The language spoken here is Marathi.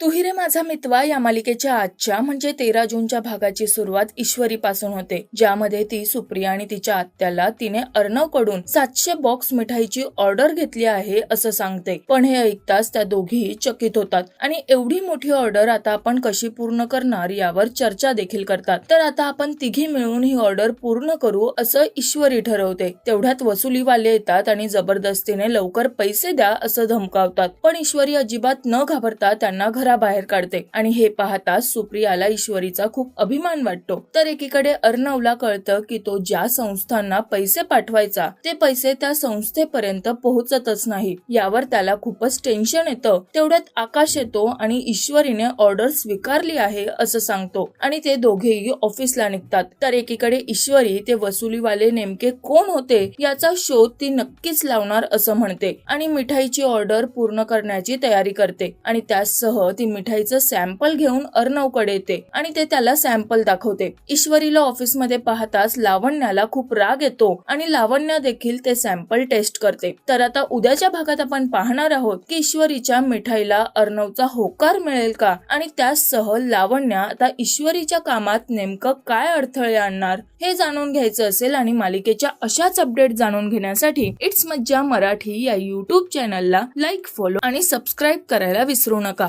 तुहिरे रे माझा मितवा या मालिकेच्या आजच्या म्हणजे तेरा जूनच्या भागाची सुरुवात ईश्वरीपासून होते ज्यामध्ये ती सुप्रिया आणि तिच्या आत्याला तिने अर्णवकडून सातशे बॉक्स मिठाईची ऑर्डर घेतली आहे असं सांगते. पण हे ऐकताच त्या दोघीही चकित होतात. आणि एवढी मोठी ऑर्डर आता आपण कशी पूर्ण करणार यावर चर्चा देखील करतात. तर आता आपण तिघी मिळून ही ऑर्डर पूर्ण करू असं ईश्वरी ठरवते. तेवढ्यात वसुलीवाले येतात आणि जबरदस्तीने लवकर पैसे द्या असं धमकावतात. पण ईश्वरी अजिबात न घाबरता त्यांना घर घराबाहेर काढते. आणि हे पाहता सुप्रियाला ईश्वरीचा खूप अभिमान वाटतो. तर एकीकडे अर्णवला कळतं की तो ज्या संस्थांना पैसे पाठवायचा ते पैसे त्या संस्थेपर्यंत पोहोचतच नाही. यावर त्याला खूपच टेन्शन येतं. तेवढ्यात आकाश येतो आणि ईश्वरीने ऑर्डर स्वीकारली आहे असं सांगतो. आणि ते दोघेही ऑफिसला निघतात. तर एकीकडे ईश्वरी ते वसुलीवाले नेमके कोण होते याचा शोध ती नक्कीच लावणार असं म्हणते. आणि मिठाईची ऑर्डर पूर्ण करण्याची तयारी करते. आणि त्यासह ती मिठाईचं सॅम्पल घेऊन अर्णवकडे येते आणि ते त्याला सॅम्पल दाखवते. ईश्वरीला ऑफिसमध्ये पाहताच लावण्याला खूप राग येतो आणि लावण्या देखील ते सॅम्पल टेस्ट करते. तर आता उद्याच्या भागात आपण पाहणार आहोत की ईश्वरीच्या मिठाईला अर्णवचा होकार मिळेल का? आणि त्यासह लावण्या आता ईश्वरीच्या कामात नेमकं काय अडथळे आणणार हे जाणून घ्यायचं असेल आणि मालिकेच्या अशाच अपडेट जाणून घेण्यासाठी इट्स मज्जा मराठी या युट्यूब चॅनलला लाईक फॉलो आणि सबस्क्राईब करायला विसरू नका.